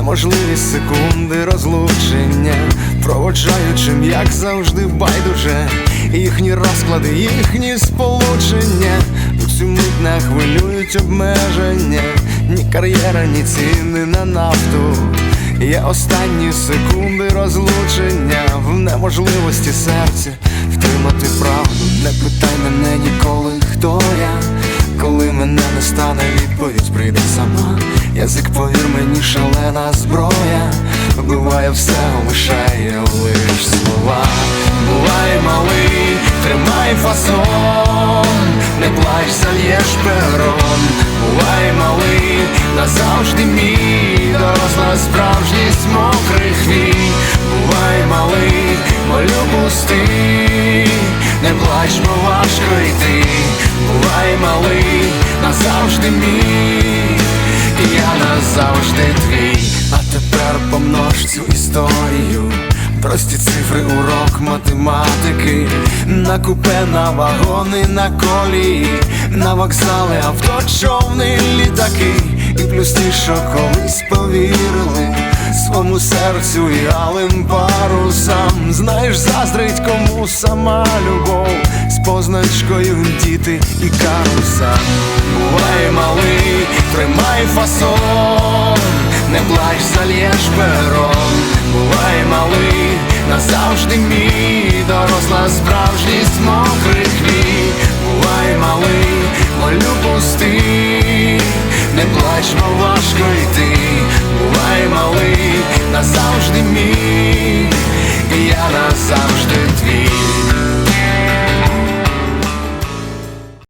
неможливі секунди розлучення, проводжаючим, як завжди, байдуже, їхні розклади, їхні сполучення, у цю мить не хвилюють обмеження, ні кар'єра, ні ціни на нафту. Є останні секунди розлучення в неможливості серця втримати правду. Не питай мене ніколи, хто я. Мене не стане, відповідь прийде сама. Язик, повір мені, шалена зброя. Вбиває все, лишає лиш слова. Бувай малий, тримай фасон, не плач, зальєш перон. Бувай малий, назавжди мій, доросла справжність мокрий хвій. Бувай малий, молю пусти, не плач, бо важко йти. Бувай малий, назавжди мій, я назавжди твій. А тепер помнож цю історію. Прості цифри, урок математики, на купе, на вагони, на колії, на вокзали, авто, човни, літаки, і плюс ті, що колись повірили своєму серцю і алим парусам. Знаєш, заздрить кому сама любов з позначкою діти і каруса. Бувай малий, тримай фасон, не плач, зальєш перон. Бувай малий, назавжди мій, доросла справжність мокрих хвій. Бувай малий, молю пусти, не плач, бо важко йти.